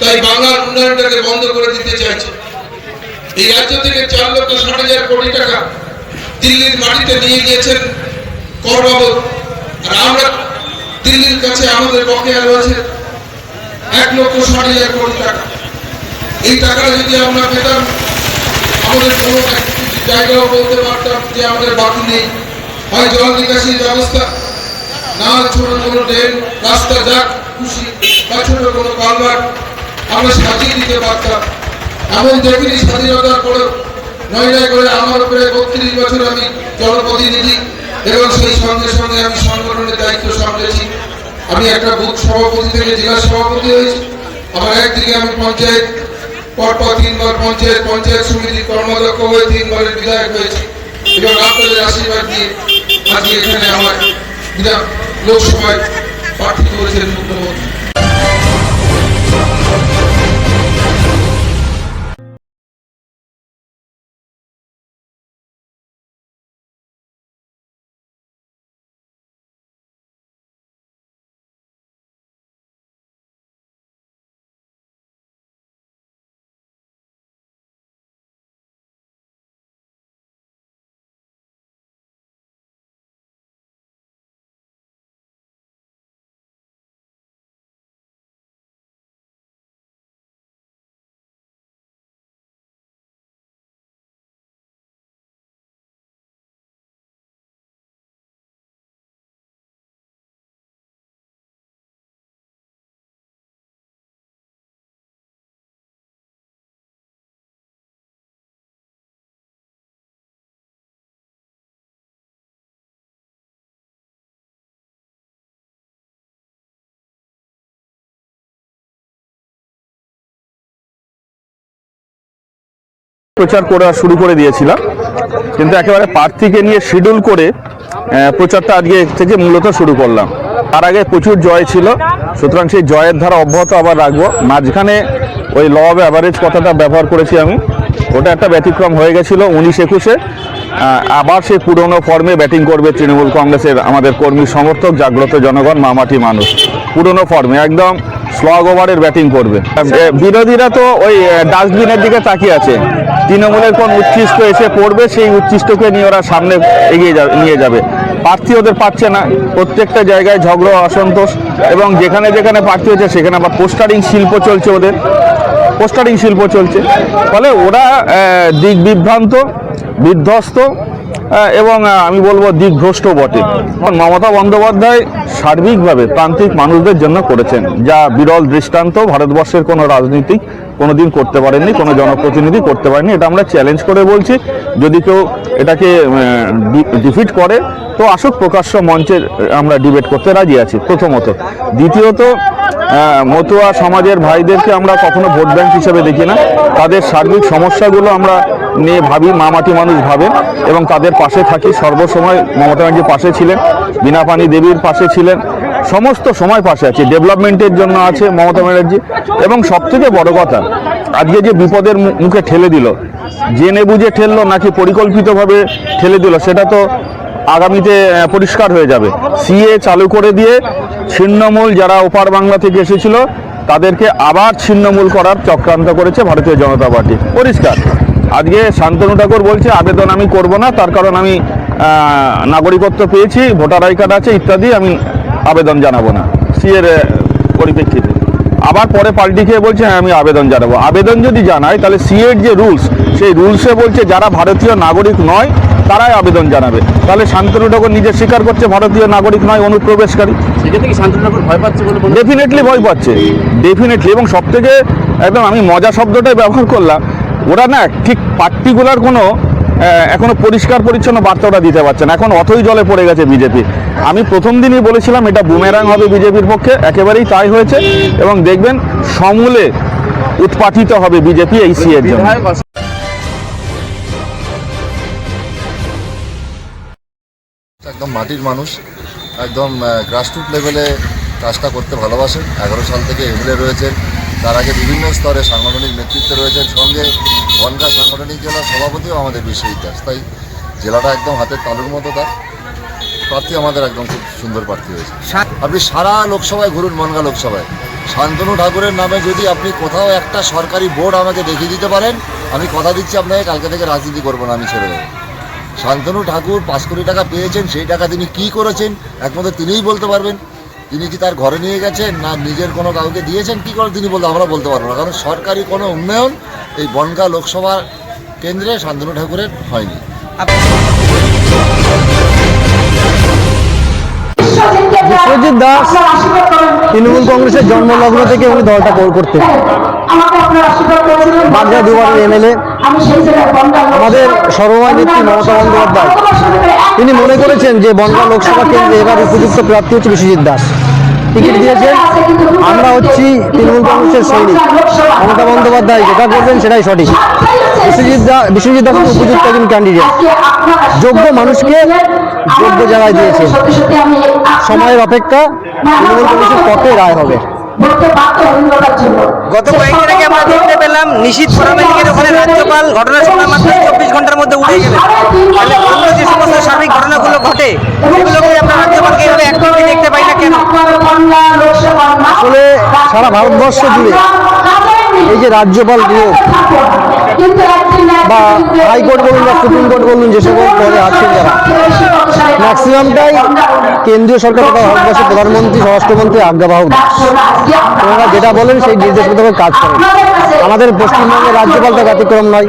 তাই বাংলার উন্নয়নটাকে বন্ধ করে দিতে চাইছে। এই রাজ্য থেকে চার লক্ষ ষাট হাজার কোটি টাকা দিল্লির মাটিতে নিয়ে গিয়েছেন কর বাবদ আর আমরা দিল্লির কাছে আমাদের বকেয়া রয়েছে এক লক্ষ ষাট হাজার কোটি টাকা। এই টাকাটা যদি আমরা পেতাম, আমাদের কোনো জায়গাও বলতে পারতাম যে আমাদের বাকি নেই। হয় জল নিকাশির ব্যবস্থা, না ছোট কোনো ড্রেন রাস্তা যাক, খুশি, বা ছোট কোনো কালভার্ট আমরা সাজিয়ে দিতে পারতাম। এমন দেখিনি স্বাধীনতার পরে নয়ডায় করে আমার উপরে বত্রিশ বছর আমি জনপ্রতিনিধি এবং সেই সঙ্গে সঙ্গে আমি সংগঠনের দায়িত্ব সামলেছি। আমি একটা বুথ সভাপতি থেকে জেলা সভাপতি হয়েছি। আমার একদিকে আমি পঞ্চায়েত, পরপর তিনবার পঞ্চায়েত পঞ্চায়েত সমিতির কর্মদক্ষ হয়ে তিনবারের বিধায়ক হয়েছি এবং আপনাদের আশীর্বাদ দিয়ে আজকে এখানে আমার বিধান লোকসভায় প্রার্থী করেছেন মুখ্যমন্ত্রী। প্রচার করা শুরু করে দিয়েছিলাম। কিন্তু একেবারে প্রার্থীকে নিয়ে শিডিউল করে প্রচারটা আজকে থেকে মূলত শুরু করলাম। তার আগে প্রচুর জয় ছিল। সুতরাং সেই জয়ের ধারা অব্যাহত আবার রাখব। মাঝখানে ওই ল অফ অ্যাভারেজ কথাটা ব্যবহার করেছি আমি। ওটা একটা ব্যতিক্রম হয়ে গেছিল উনিশ একুশে। আবার সেই পুরনো ফর্মে ব্যাটিং করবে তৃণমূল কংগ্রেসের আমাদের কর্মী সমর্থক, জাগ্রত জনগণ, মামাটি মানুষ। পুরনো ফর্মে একদম স্লগ ওভারের ব্যাটিং করবে। বিরোধীরা তো ওই ডাস্টবিনের দিকে তাকিয়ে আছে। তৃণমূলের কোন উচ্ছিষ্ট এসে পড়বে, সেই উচ্ছিষ্টকে নিয়ে ওরা সামনে এগিয়ে যাবে নিয়ে যাবে। প্রার্থী ওদের পাচ্ছে না। প্রত্যেকটা জায়গায় ঝগড়া, অসন্তোষ এবং যেখানে যেখানে প্রার্থী হচ্ছে, সেখানে আবার পোস্টারিং শিল্প চলছে ওদের। পোস্টারিং শিল্প চলছে। ফলে ওরা দিক বিভ্রান্ত বিধ্বস্ত এবং আমি বলব দিকভ্রষ্ট বটে। মমতা বন্দ্যোপাধ্যায় সার্বিকভাবে প্রান্তিক মানুষদের জন্য করেছেন। যা বিরল দৃষ্টান্ত ভারতবর্ষের কোনো রাজনীতিক কোনোদিন করতে পারেননি, কোনো জনপ্রতিনিধি করতে পারেনি এটা আমরা চ্যালেঞ্জ করে বলছি। যদি কেউ এটাকে ডিফিট করে, তো আসুক প্রকাশ্য মঞ্চে আমরা ডিবেট করতে রাজি আছি, প্রথমত। দ্বিতীয়ত মতুয়া সমাজের ভাইদেরকে আমরা কখনো ভোট ব্যাংক হিসেবে দেখি না। তাদের সার্বিক সমস্যাগুলো আমরা নিয়ে ভাবি মামাটি মানুষ ভাবেন, এবং তাদের পাশে থাকি। সর্বসময় মমতা ব্যানার্জি পাশে ছিলেন, বিনাপানি দেবীর পাশে ছিলেন সমস্ত সময় পাশে আছে ডেভেলপমেন্টের জন্য আছে মমতা ব্যানার্জি। এবং সবথেকে বড় কথা, আজকে যে বিপদের মুখে ঠেলে দিল, জেনে বুঝে ঠেললো নাকি পরিকল্পিতভাবে ঠেলে দিল, সেটা তো আগামীতে পরিষ্কার হয়ে যাবে। সিএ চালু করে দিয়ে ছিন্নমূল যারা ওপার বাংলা থেকে এসেছিল, তাদেরকে আবার ছিন্নমূল করার চক্রান্ত করেছে ভারতীয় জনতা পার্টি। পরিষ্কার। আজকে শান্তনু ঠাকুর বলছে, আবেদন আমি করব না, তার কারণ আমি নাগরিকত্ব পেয়েছি, ভোটার আই কার্ড আছে ইত্যাদি, আমি আবেদন জানাব না। সিএর পরিপ্রেক্ষিতে। আবার পরে পাল্টি খেয়ে বলছে হ্যাঁ আমি আবেদন জানাব। আবেদন যদি জানাই তাহলে সিএর যে রুলস সেই রুলসে বলছে যারা ভারতীয় নাগরিক নয় তারাই আবেদন জানাবে। তাহলে শান্তনু ঠাকুর নিজে স্বীকার করছে ভারতীয় নাগরিক নয় অনুপ্রবেশকারী। সেক্ষেত্রে কি শান্তনু ঠাকুর ভয় পাচ্ছে বলে ডেফিনেটলি ভয় পাচ্ছে। ডেফিনেটলি এবং সব থেকে একদম আমি মজা শব্দটাই ব্যবহার করলাম ওরা না ঠিক পার্টিকুলার কোনো আহ, এখনও পরিষ্কার পরিচ্ছন্ন বার্তাটা দিতে পারছে না। এখন অথই জলে পড়ে গেছে বিজেপি। আমি প্রথম দিনই বলেছিলাম এটা বুমেরাং হবে বিজেপির পক্ষে একেবারেই তাই হয়েছে এবং দেখবেন সমূলে উৎপাটিত হবে বিজেপি এই সিএর জন্য। একদম মাটির মানুষ একদম গ্রাসরুট লেভেলে কাজটা করতে ভালোবাসেন। এগারো সাল থেকে এমএলএ রয়েছেন তার আগে বিভিন্ন স্তরে সাংগঠনিক নেতৃত্বে রয়েছেন সঙ্গে বনগা সাংগঠনিক জেলার সভাপতিও আমাদের বিশ্ব ইতিহাস। তাই জেলাটা একদম হাতের তালুর মতো তার। প্রার্থী আমাদের একদম খুব সুন্দর প্রার্থী হয়েছে। আপনি সারা লোকসভায় ঘুরুন মনগা লোকসভায়। শান্তনু ঠাকুরের নামে যদি আপনি কোথাও একটা সরকারি বোর্ড আমাকে দেখিয়ে দিতে পারেন আমি কথা দিচ্ছি আপনাকে কালকে থেকে রাজনীতি করব না আমি ছেড়ে দেবো। শান্তনু ঠাকুর পাঁচ কোটি টাকা পেয়েছেন সেই টাকা তিনি কি করেছেন একমাত্র তিনিই বলতে পারবেন। তিনি কি তার ঘরে নিয়ে গেছেন না নিজের কোনো কাউকে দিয়েছেন? কি করে তিনি বলতে আমরা বলতে পারব না কারণ সরকারি কোনো উন্নয়ন এই বনগা লোকসভা কেন্দ্রে শান্তনু ঠাকুরের হয়নি। বিশ্বজিৎ দাস তৃণমূল কংগ্রেসের জন্মলগ্ন থেকে উনি দলটা কর করতেন। বাগদা দুবারের এমএলএ। আমাদের সর্বময় নেত্রী মমতা বন্দ্যোপাধ্যায়। তিনি মনে করেছেন যে বনগাঁ লোকসভা কেন্দ্রে এবার উপযুক্ত প্রার্থী হচ্ছে বিশ্বজিৎ দাস। টিকিট দিয়েছেন। আমরা হচ্ছি তৃণমূল কংগ্রেসের সৈনিক। মমতা বন্দ্যোপাধ্যায় যেটা করবেন সেটাই সঠিক। বিশ্বজিৎ দাস বিশ্বজিৎ দাস উপযুক্ত একজন ক্যান্ডিডেট যোগ্য মানুষকে যোগ্য জায়গায় দিয়েছেন। সময়ের অপেক্ষা তৃণমূল কংগ্রেসের পথে রায় হবে। গত কয়েকদিন আগে আমরা দেখতে পেলাম নিশীত ফরামেলিকের ওখানে রাজ্যপাল ঘটনা শোনার মাত্র চব্বিশ ঘণ্টার মধ্যে উঠে গেলেন। তাহলে অন্য যে সমস্ত সার্বিক ঘটনাগুলো ঘটে সেগুলোকে আমরা রাজ্যপালকে এভাবে অ্যাক্টিভলি দেখতে পাই না কেন? আসলে সারা ভারতবর্ষ জুড়ে এই যে রাজ্যপাল নিয়োগ বা হাইকোর্ট বলুন বা সুপ্রিম কোর্ট বলুন, যে সকল পদে আছেন যারা। ম্যাক্সিমামটাই কেন্দ্রীয় সরকার তথা ভারতবর্ষের প্রধানমন্ত্রী, স্বরাষ্ট্রমন্ত্রী আজ্ঞাবাহক ওনারা যেটা বলেন সেই নির্দেশ মোতাবেক কাজ করেন আমাদের পশ্চিমবঙ্গের রাজ্যপালটা ব্যতিক্রম নয়।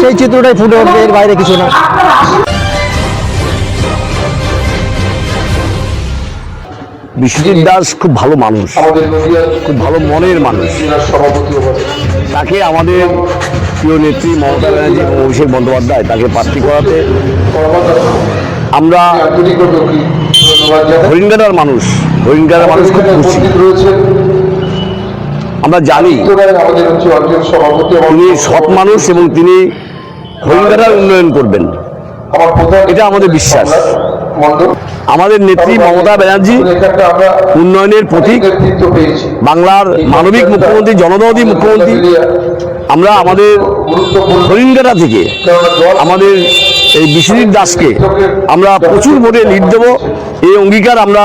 সেই চিত্রটাই ফুটে উঠবে, এর বাইরে কিছু না। বিশ্বজিৎ দাস খুব ভালো মানুষ। খুব ভালো মনের মানুষ। তাকে আমাদের প্রিয় নেত্রী মমতা ব্যানার্জি এবং অভিষেক বন্দ্যোপাধ্যায় তাকে প্রার্থী করাতে। আমরা হরিণগাড়ার মানুষ হরিণগাড়ার মানুষ খুব খুশি। আমরা জানি তিনি সৎ মানুষ এবং তিনি হরিণগাড়ার উন্নয়ন করবেন। এটা আমাদের বিশ্বাস। আমাদের নেত্রী মমতা ব্যানার্জি উন্নয়নের প্রতীক বাংলার মানবিক মুখ্যমন্ত্রী, জনদরদী মুখ্যমন্ত্রী। আমরা আমাদের হরিণঘাটা থেকে আমাদের এই বিশ্বজিৎ দাসকে আমরা প্রচুর ভোটে লিড দেব। এই অঙ্গীকার আমরা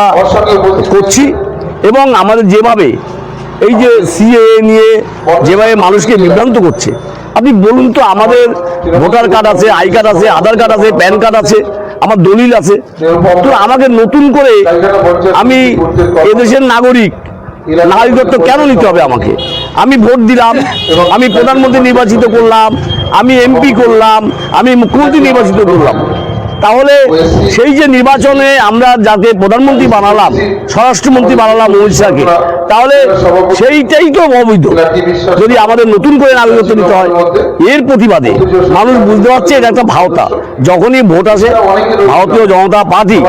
করছি এবং আমাদের যেভাবে এই যে সিএ নিয়ে যেভাবে মানুষকে বিভ্রান্ত করছে, আপনি বলুন তো আমাদের ভোটার কার্ড আছে, আই কার্ড আছে, আধার কার্ড আছে, প্যান কার্ড আছে আমার দলিল আছে। তো আমাকে নতুন করে আমি এদেশের নাগরিক, নাগরিকত্ব কেন নিতে হবে আমাকে? আমি ভোট দিলাম, আমি প্রধানমন্ত্রী নির্বাচিত করলাম, আমি এমপি করলাম, আমি মুখ্যমন্ত্রী নির্বাচিত করলাম। তাহলে সেই যে নির্বাচনে আমরা যাকে প্রধানমন্ত্রী বানালাম স্বরাষ্ট্রমন্ত্রী বানালাম অমিত শাহকে তাহলে সেইটাই তো অবৈধ। যদি আমাদের নতুন করে নাগরিকত্ব নিতে হয় এর প্রতিবাদে মানুষ বুঝতে পারছে এটা একটা ভাওতা। যখনই ভোট আসে ভারতীয় জনতা পার্টি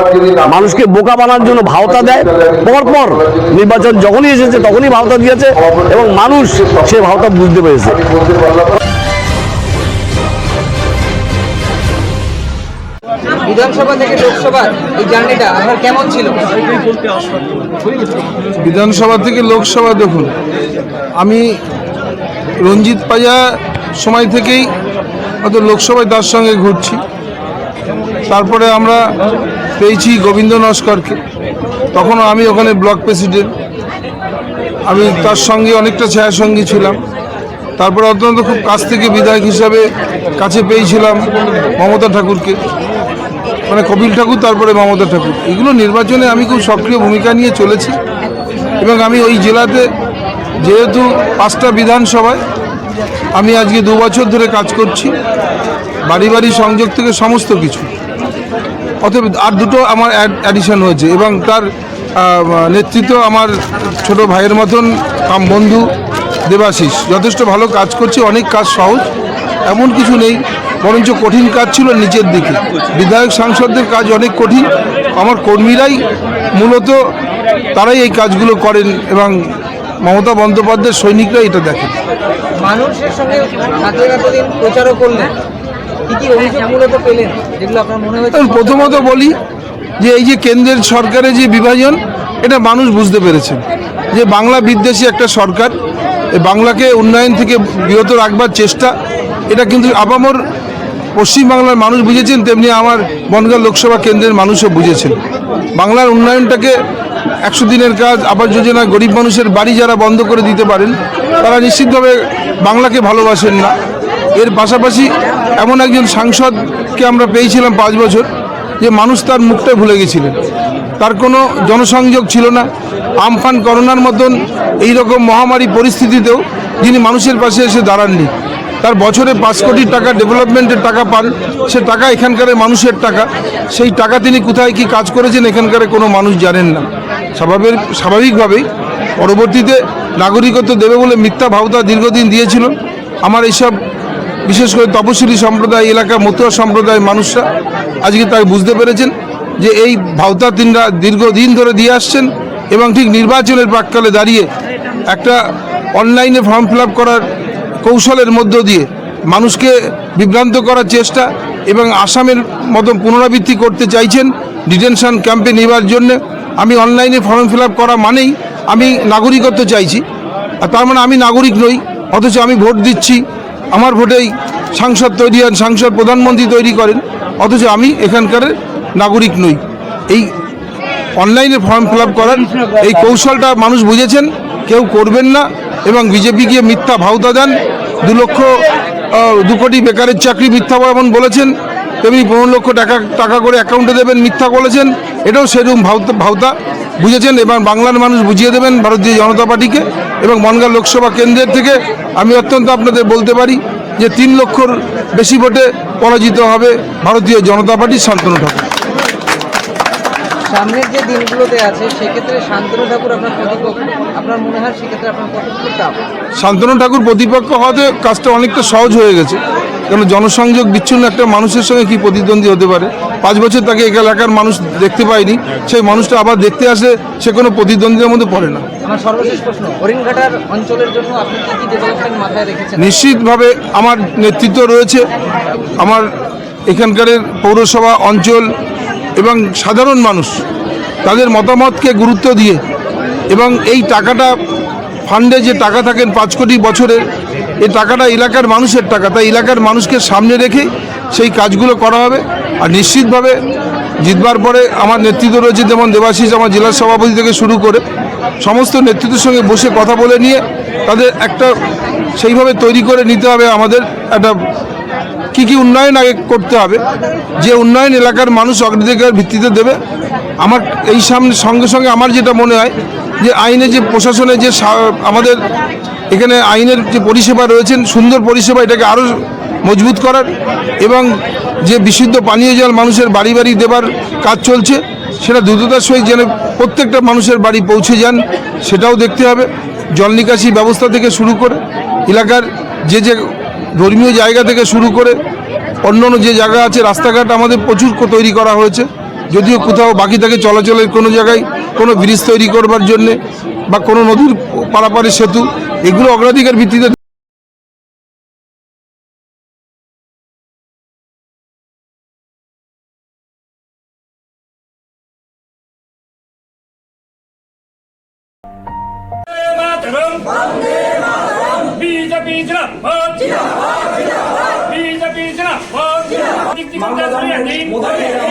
মানুষকে বোকা বানার জন্য ভাওতা দেয়। পরপর নির্বাচন যখনই এসেছে তখনই ভাওতা দিয়েছে এবং মানুষ সে ভাওতা বুঝতে পেরেছে। বিধানসভা থেকে এই জার্নিটা আপনার কেমন ছিল? বিধানসভা থেকে লোকসভা দেখুন, আমি রঞ্জিত পাজা সময় থেকেই হয়তো লোকসভায় তার সঙ্গে ঘুরছি। তারপরে আমরা পেয়েছি গোবিন্দ নস্করকে। তখনও আমি ওখানে ব্লক প্রেসিডেন্ট। আমি তার সঙ্গে অনেকটা ছায়াসঙ্গী ছিলাম। তারপরে অত্যন্ত খুব কাছ থেকে বিধায়ক হিসাবে কাছে পেয়েছিলাম মমতা ঠাকুরকে। মানে কপিল ঠাকুর, তারপরে মমতা ঠাকুর। এগুলো নির্বাচনে আমি খুব সক্রিয় ভূমিকা নিয়ে চলেছি। এবং আমি ওই জেলাতে যেহেতু পাঁচটা বিধানসভায় আমি আজকে দু বছর ধরে কাজ করছি, বাড়ি বাড়ি সংযোগ থেকে সমস্ত কিছু। অতএব আর দুটো আমার অ্যাডিশন হয়েছে এবং তার নেতৃত্ব আমার ছোট ভাইয়ের মতন কাম বন্ধু দেবাশিস। যথেষ্ট ভালো কাজ করছে, অনেক কাজ সহজ, এমন কিছু নেই। বরঞ্চ কঠিন কাজ ছিল নিচের দিকে। বিধায়ক সাংসদদের কাজ অনেক কঠিন। আমার কর্মীরাই মূলত তারাই এই কাজগুলো করেন এবং মমতা বন্দ্যোপাধ্যায়ের সৈনিকরা এটা দেখেন। মানুষের সঙ্গে প্রচারও করলেন। প্রথমত বলি যে এই যে কেন্দ্রের সরকারের যে বিভাজন এটা মানুষ বুঝতে পেরেছেন। যে বাংলা বিদ্বেষী একটা সরকার এই বাংলাকে উন্নয়ন থেকে বিরত রাখবার চেষ্টা এটা কিন্তু আপামর পশ্চিমবাংলার মানুষ বুঝেছেন তেমনি আমার বনগাঁ লোকসভা কেন্দ্রের মানুষও বুঝেছেন। বাংলার উন্নয়নটাকে একশো দিনের কাজ, আবাস যোজনা, গরিব মানুষের বাড়ি যারা বন্ধ করে দিতে পারেন, তারা নিশ্চিতভাবে বাংলাকে ভালোবাসেন না। এর পাশাপাশি এমন একজন সাংসদকে আমরা পেয়েছিলাম পাঁচ বছর, যে মানুষ তার মুখটা ভুলে গেছিলেন। তার কোনো জনসংযোগ ছিল না। আমফান করোনার মতন এই রকম মহামারী পরিস্থিতিতেও যিনি মানুষের পাশে এসে দাঁড়াননি তার বছরে পাঁচ কোটি টাকা ডেভেলপমেন্টের টাকা পান। সে টাকা এখানকার মানুষের টাকা। সেই টাকা তিনি কোথায় কি কাজ করেছেন এখানকার কোনো মানুষ জানেন না। স্বাভাবিক, স্বাভাবিকভাবেই পরবর্তীতে নাগরিকত্ব দেবে বলে মিথ্যা ভাবতা দীর্ঘদিন দিয়েছিল। আমার এইসব, বিশেষ করে তপশিলি সম্প্রদায়, এলাকা মতুয়া সম্প্রদায়ের মানুষরা আজকে তাই বুঝতে পেরেছেন যে এই ভাওতা তিনরা দীর্ঘদিন ধরে দিয়ে আসছেন এবং ঠিক নির্বাচনের প্রাককালে দাঁড়িয়ে একটা অনলাইনে ফর্ম ফিল করার কৌশলের মধ্য দিয়ে মানুষকে বিভ্রান্ত করার চেষ্টা এবং আসামের মতো পুনরাবৃত্তি করতে চাইছেন ডিটেনশন ক্যাম্পে নেবার জন্য। আমি অনলাইনে ফর্ম ফিল করা মানেই আমি নাগরিকত্ব চাইছি। আর তার মানে আমি নাগরিক নই, অথচ আমি ভোট দিচ্ছি। আমার ভোটেই সাংসদ তৈরি হন, সাংসদ প্রধানমন্ত্রী তৈরি করেন, অথচ আমি এখানকার নাগরিক নই। এই অনলাইনে ফর্ম ফিল করার এই কৌশলটা মানুষ বুঝেছেন, কেউ করবেন না। এবং বিজেপি গিয়ে মিথ্যা ভাওতা দেন। দু লক্ষ দু কোটি বেকারের চাকরি মিথ্যা যেমন বলেছেন তেমনি পনেরো লক্ষ টাকা টাকা করে অ্যাকাউন্টে দেবেন মিথ্যা বলেছেন। এটাও সেরকম ভাওতা ভাওতা বুঝেছেন। এবং বাংলার মানুষ বুঝিয়ে দেবেন ভারতীয় জনতা পার্টিকে এবং বনগাঁ লোকসভা কেন্দ্রের থেকে আমি অত্যন্ত আপনাদের বলতে পারি যে তিন লক্ষর বেশি ভোটে পরাজিত হবে ভারতীয় জনতা পার্টির শান্তনু ঠাকুর। সামনের যে দিনগুলোতে আছে সেক্ষেত্রে শান্তনু ঠাকুর আপনার প্রতিপক্ষ আপনার মনে হয় সেক্ষেত্রে আপনার কতটুকু টাফ শান্তনু ঠাকুর প্রতিপক্ষ হওয়াতে কাজটা অনেকটা সহজ হয়ে গেছে। কেন জনসংযোগ বিচ্ছিন্ন একটা মানুষের সঙ্গে কি প্রতিদ্বন্দ্বী হতে পারে? পাঁচ বছর তাকে এক এলাকার মানুষ দেখতে পায়নি সেই মানুষটা আবার দেখতে আসে সে কোনো প্রতিদ্বন্দ্বীর মধ্যে পড়ে না। আমার সর্বশেষ প্রশ্ন হরিণঘাটার অঞ্চলের জন্য আপনি কি কি ডেভেলপমেন্ট মাথায় রেখেছেন? নিশ্চিতভাবে আমার নেতৃত্ব রয়েছে। আমার এখানকার পৌরসভা অঞ্চল এবং সাধারণ মানুষ তাদের মতামতকে গুরুত্ব দিয়ে এবং এই টাকাটা ফান্ডে যে টাকা থাকেন পাঁচ কোটি বছরের, এই টাকাটা এলাকার মানুষের টাকা। তাই এলাকার মানুষকে সামনে রেখে সেই কাজগুলো করা হবে। আর নিশ্চিতভাবে জিতবার পরে আমার নেতৃত্ব রয়েছে যেমন দেবাশিস, আমার জেলা সভাপতি থেকে শুরু করে সমস্ত নেতৃত্বের সঙ্গে বসে কথা বলে নিয়ে তাদের একটা সেইভাবে তৈরি করে নিতে হবে আমাদের একটা কি কি উন্নয়ন আগে করতে হবে, যে উন্নয়ন এলাকার মানুষ অগ্রাধিকার ভিত্তিতে দেবে। আমার এই সামনে সঙ্গে সঙ্গে আমার যেটা মনে হয়, যে আইনে যে প্রশাসনে যে আমাদের এখানে আইনের যে পরিষেবা রয়েছেন, সুন্দর পরিষেবা এটাকে আরও মজবুত করার এবং যে বিশুদ্ধ পানীয় জল মানুষের বাড়ি বাড়ি দেবার কাজ চলছে, সেটা দ্রুততার সহিত যেন প্রত্যেকটা মানুষের বাড়ি পৌঁছে যান, সেটাও দেখতে হবে। জল নিকাশি ব্যবস্থা থেকে শুরু করে, এলাকার যে যে ধর্মীয় জায়গা থেকে শুরু করে অন্য যে জায়গা আছে, রাস্তাঘাট আমাদের প্রচুর তৈরি করা হয়েছে। যদিও কোথাও বাকি থাকে চলাচলের কোনো জায়গায় কোনো ব্রিজ তৈরি করবার জন্যে বা কোনো নদীর পারাপারের সেতু, এগুলো অগ্রাধিকার ভিত্তিতে முதலிடம்